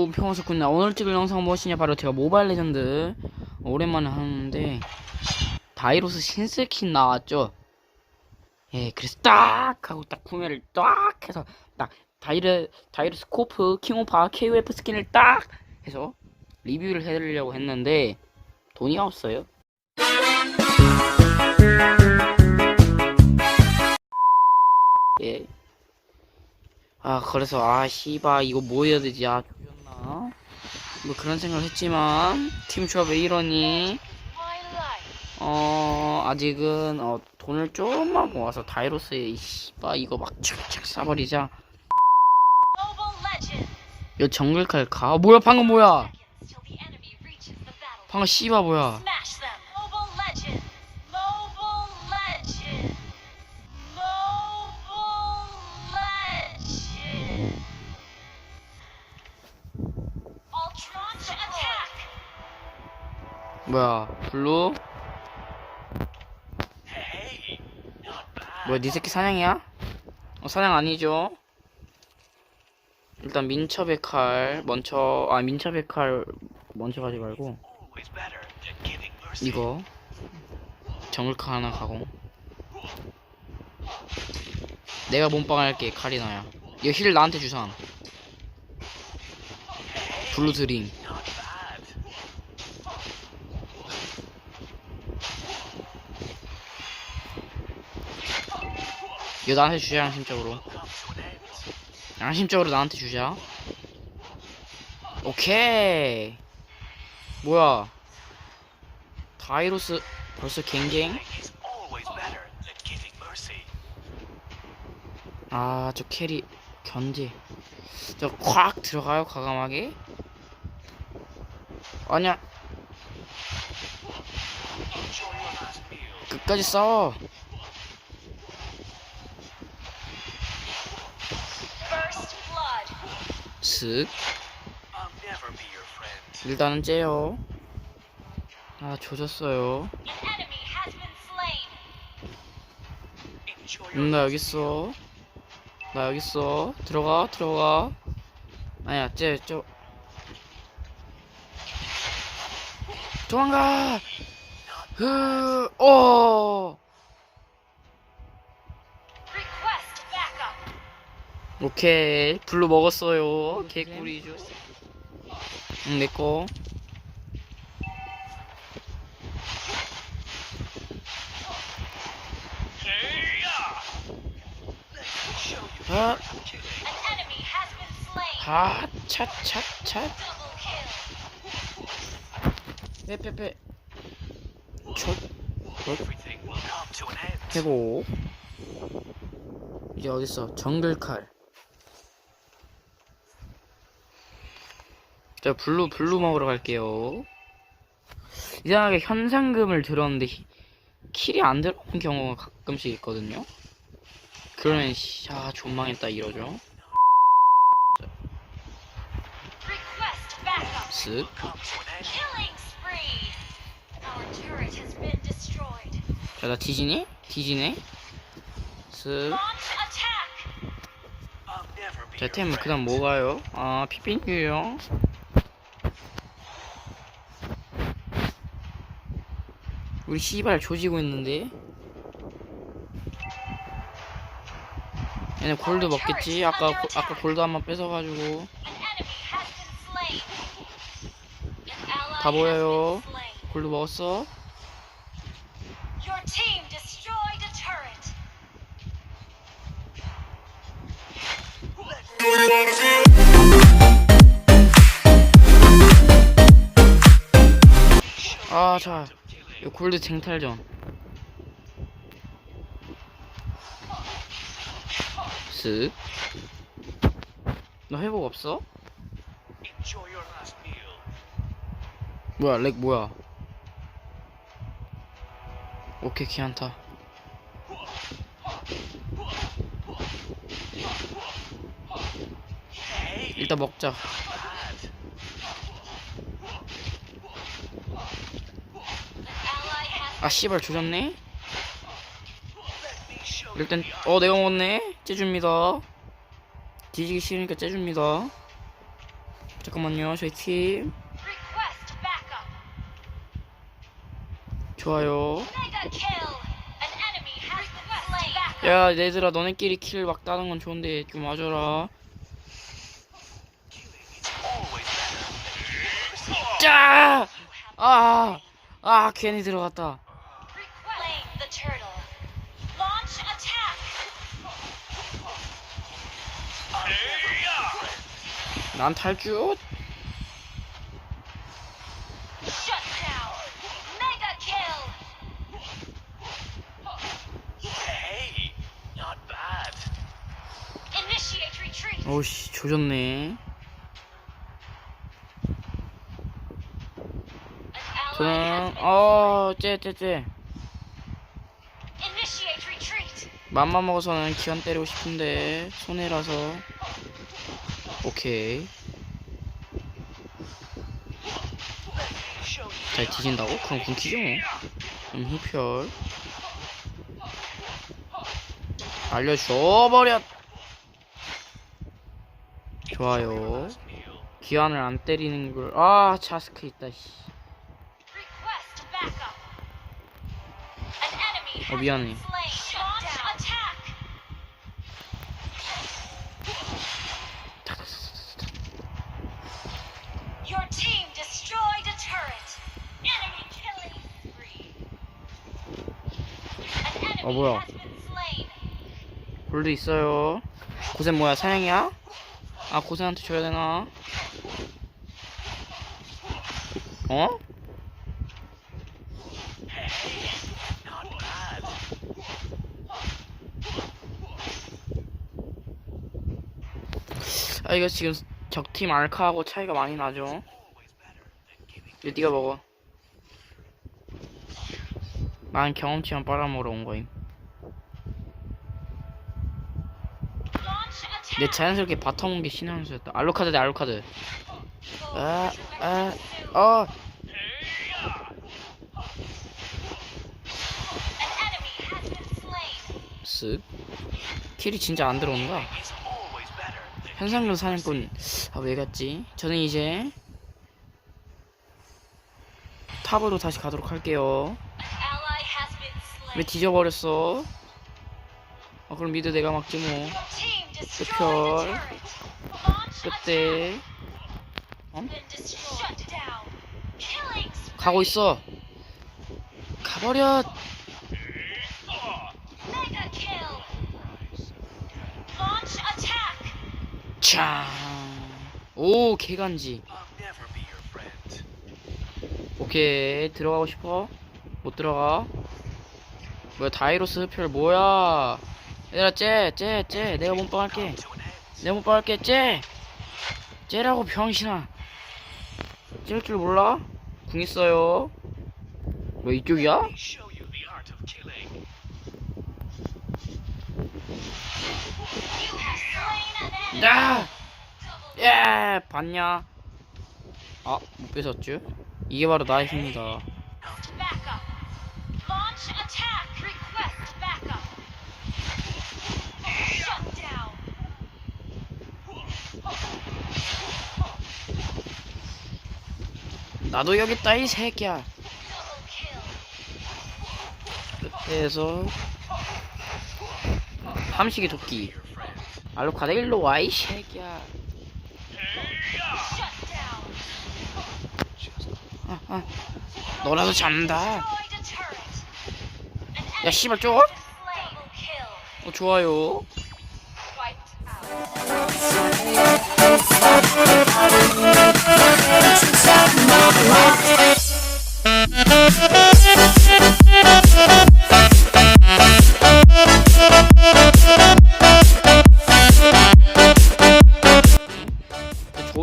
여러분 평화석 군나 오늘 찍을 영상 무엇이냐? 바로 제가 모바일 레전드. 오랜만에 하는데 다이로스 신스킨 나왔죠? 예 그래서 딱 하고 딱 구매를 딱 해서 딱 다이르 다이르 스코프 킹오파 KOF 스킨을 딱 해서 리뷰를 해드리려고 했는데 돈이 없어요. 예. 아 그래서 아 씨바 이거 뭐 해야 되지? 아 뭐 그런 생각을 했지만 팀 조합 왜 이러니 어 아직은 어 돈을 조금만 모아서 다이로스에 이 씨바 이거 막 착착 쏴버리자. 여 정글칼 가. 뭐야 방금 뭐야? 방금 씨바 뭐야 뭐야 블루? 뭐야 니 새끼 사냥이야? 어 사냥 아니죠. 일단 민첩의 칼 먼저 아 민첩의 칼 먼저 가지 말고 이거 정글칼 하나 가고. 내가 몸빵 할게 카리나야. 이거 힐 나한테 주상. 블루 드림 이거 나한테 주자 양심적으로. 양심적으로 나한테 주자. 오케이. 뭐야? 다이로스 벌써 갱갱? 아 저 캐리 견제. 저콱 들어가요 과감하게? 아니야. 끝까지 싸워 슥 일단은 째요 아 조졌어요! 응, 나 여기 있어. 나 여기 있어. 들어가, 들어가. 아니야, 쟤, 저. 도망가! 흐, 어! 오케이. 블루 먹었어요. 개꿀이 죠. 응, 내꺼. 아! 아, 차, 차, 차. Double kill! 빼빼빼 첫 해고 이제 어딨어 정글칼 자 블루 블루 먹으러 갈게요 이상하게 현상금을 들었는데 히- 킬이 안 들어오는 경우가 가끔씩 있거든요 그러면 씨, 아 존망했다 이러죠! 쓱 Killing spree! Our turret has been destroyed. 자, 나 뒤지니? 뒤지네? 쓱! 자, 템, 그 다음 뭐가요? 아, 피핀유요. 우리 씨발 조지고 있는데. 얘네 골드 먹겠지? 아까, 고- 아까 골드 한 번 뺏어가지고. 다 보여요. 골드 먹었어? 아, 자. 이거 골드 쟁탈전. 쓱. 너 회복 없어? 뭐야, 렉 뭐야? 오케이, 기한타. 일단 먹자. 아, 씨발, 조졌네? 일단, 어, 내가 먹었네? 째줍니다. 뒤지기 싫으니까 째줍니다. 잠깐만요 저희 팀. 좋아요. 야 얘들아 너네끼리 킬 막 따는 건 좋은데 좀 와줘라 짜! 아! 아 괜히 들어갔다 난 탈주. 오씨 조졌네 저는 retreat. 맘만 먹어서는 기한 때리고 싶은데 손해라서 오케이. 잘 뒤진다고? 그럼 굶기죠 뭐. 음, 흡혈. 알려줘버렸. 좋아요. 기한을 안 때리는 걸 아 자스크 있다 씨. 어 미안해 어, 뭐야. 골드 있어요 고생 뭐야 사냥이야? 아 고생한테 줘야 되나? 어? 아 이거 지금 적팀 알카하고 차이가 많이 나죠 이거 네가 먹어 난 경험치만 빨아먹으러 온 거임 내 자연스럽게 바텀 온게 신의 한 수였다 알로카드 대 알로카드 아, 아, 어. 쓱 킬이 진짜 안 들어온다 현상금 사냥꾼 아 왜 갔지? 저는 이제 탑으로 다시 가도록 할게요 왜. 뒤져버렸어? 아 그럼 미드 내가 막지 뭐 Attack. 그때. 가고 있어 가버려 attack. 짱오 개간지. 오케이 들어가고 싶어? 못 들어가 뭐야 다이로스 흡혈 뭐야 얘들아 쟤쟤쟤 내가 몸빵 할게. 내가 몸빵 할게 쟤 쟤라고 병신아 쟤일 줄 몰라? 궁 있어요 뭐 이쪽이야? 야! 예! 봤냐? 아, 못 뺏었죠? 이게 바로 나의 힘이다. 나도 여기 있다, 이 새끼야. 끝에서. 함식의 도끼. 알로카다 일로 와, 이 새끼야. 아, 아. 너라도 잡는다. 야, 씨발, 쪼? has been slain. Double kill. 어, 좋아요.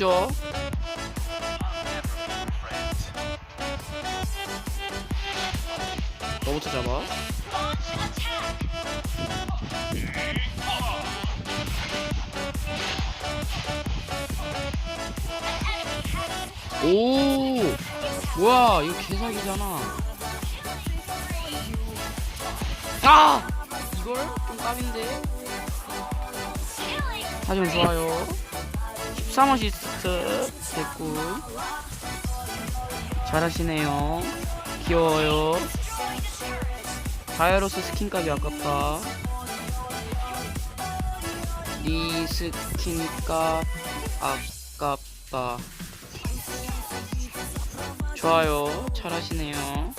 조져. 너부터 잡아. 오! 뭐야, 이거 개사기잖아. 아! 이걸? 좀 killing. 하지만 좋아요. 13 어시스트. 개꿀 잘하시네요 귀여워요 다이아로스 스킨값이 아깝다 리 스킨값 아깝다 좋아요. 잘하시네요.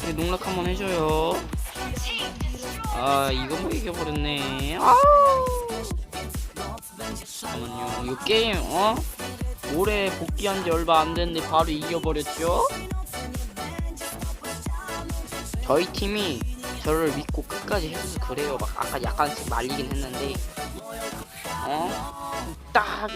네, 농락 한번 해줘요. 아 이거 뭐 이겨버렸네. 아우. 잠깐만요. 이 게임 어? 올해 복귀한 지 얼마 안 됐는데 바로 이겨버렸죠? 저희 팀이 저를 믿고 끝까지 해줘서 그래요. 막 아까 약간씩 말리긴 했는데. 어? Tag.